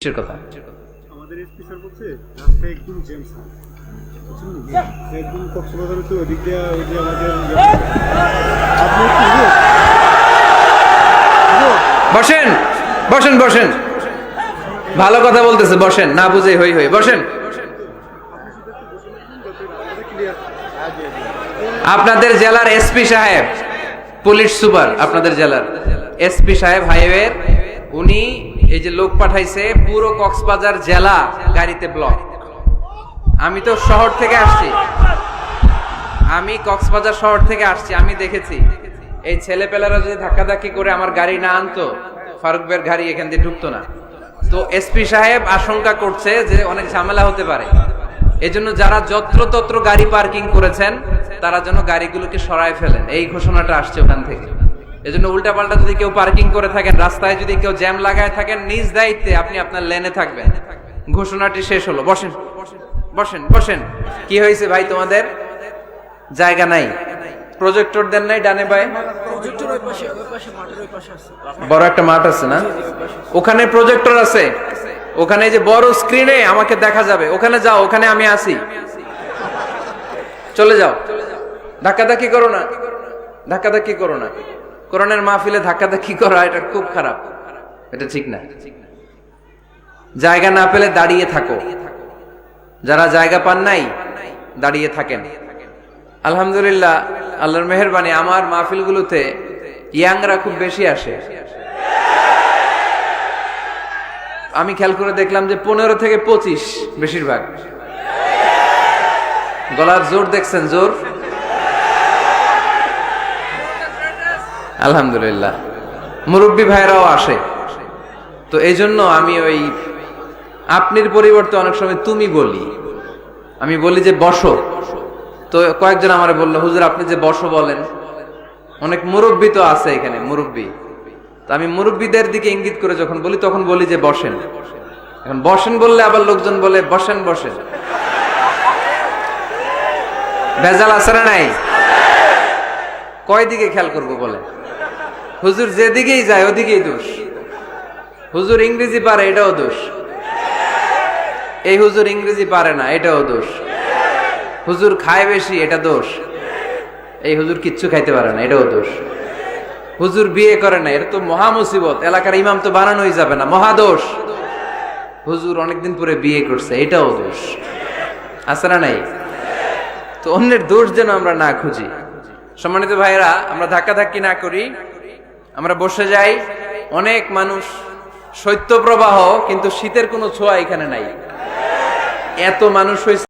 কিসের কথা? আমাদের এসপি স্যার বলছে রাস্তা একদম জ্যাম স্যার। একদম কক্সবাজার তো ওদিক দিয়ে ওই যে আমাদের ইয়ে- বসেন বসেন বসেন। ভালো কথা বলতেছে বসেন না বুঝে হই হই বসেন। আপনাদের জেলার এসপি সাহেব পুলিশ সুপার আপনাদের জেলার। এসপি সাহেব হাইওয়ের উনি এই যে লোক পাঠাইছে, পুরো কক্সবাজার জেলা গাড়িতে ব্লক আমি তো শহর থেকে আসছি। আমি কক্সবাজার শহর থেকে আসছি, আমি দেখেছি। এই ছেলেপেলারা যদি ধাক্কাধাক্কি করে আমার গাড়ি না আনতো, ফারুক বের গাড়ি এখান দিয়ে ঢুকতো না। তো এসপি সাহেব আশঙ্কা করছে যে অনেক ঝামেলা হতে পারে। এজন্য যারা যত্রতত্র গাড়ি পার্কিং করেছেন, তারা যেন গাড়িগুলোকে সরায় ফেলেন। এই ঘোষণাটা আসছে ওখান থেকে। এজন্য উল্টাপাল্টা যদি কেউ পার্কিং করে থাকেন রাস্তায় যদি কেউ জ্যাম লাগায় থাকেন নিজ দায়িত্বে আপনি আপনার লেনে থাকবেন। ঘোষণাটি শেষ হলো। বসেন বসেন বসেন। কি হয়েছে ভাই তোমাদের? জায়গা নাই। প্রজেক্টর দেন নাই ডানে বাই বড় একটা মাঠ আছে না? ওখানে প্রজেক্টর আছে। ওখানে যে বড় স্ক্রিনে আমাকে দেখা যাবে। ওখানে যাও ওখানে আমি আসি চলে যাও। ধাক্কাধাক্কি করো না। ধাক্কাধাক্কি করো না। করোনার মাহফিলে ধাক্কাধাক্কি করা, এটা খুব খারাপ। এটা ঠিক না। জায়গা না পেলে দাঁড়িয়ে থাকো। যারা জায়গা পান নাই, দাঁড়িয়ে থাকেন। আলহামদুলিল্লাহ, আল্লাহর মেহরবানি, আমার মাহফিলগুলোতে ইয়াংরা খুব বেশি আসে। আমি খেয়াল করে দেখলাম যে পনেরো থেকে পঁচিশ বেশিরভাগ। গলার জোর দেখছেন, জোর? আলহামদুলিল্লাহ। মুরব্বী ভাইরাও আসে। তো এই জন্য আমি ওই আপনির পরিবর্তে অনেক সময় তুমি বলি। আমি বলি যে বসো। তো কয়েকজন আমার বলল, হুজুর, আপনি যে বসো বলেন। অনেক মুরব্বী তো আছে এখানে, মুরব্বী। তো আমি মুরব্বীদের দিকে ইঙ্গিত করে যখন বলি, তখন বলি যে বসেন। এখন বসেন বললে আবার লোকজন বলে, বসেন বসেন। ভেজাল আছে না নাই? কয় দিকে খেয়াল করব বলে হুজুর যেদিকেই যায়, ওদিকেই দোষ। হুজুর ইংরেজি পারে, এটাও দোষ। এই হুজুর ইংরেজি পারে না, এটাও দোষ। হুজুর খায় বেশি, এটা দোষ। এই হুজুর কিচ্ছু খাইতে পারে না, এটাও দোষ। হুজুর বিয়ে করে না এটা তো মহা মুসিবত। এলাকার ইমাম তো বানানোই যাবে না মহাদোষ হুজুর অনেকদিন পরে বিয়ে করছে, এটাও দোষ। আছে না নাই? তো অন্যের দোষ যেন আমরা না খুঁজি। সম্মানিত ভাইরা আমরা ধাক্কাধাক্কি না করি। আমরা বসে যাই, অনেক মানুষ শৈত্য প্রবাহ কিন্তু শীতের কোনো ছোঁয়া এখানে নাই। এত মানুষ হয়েছে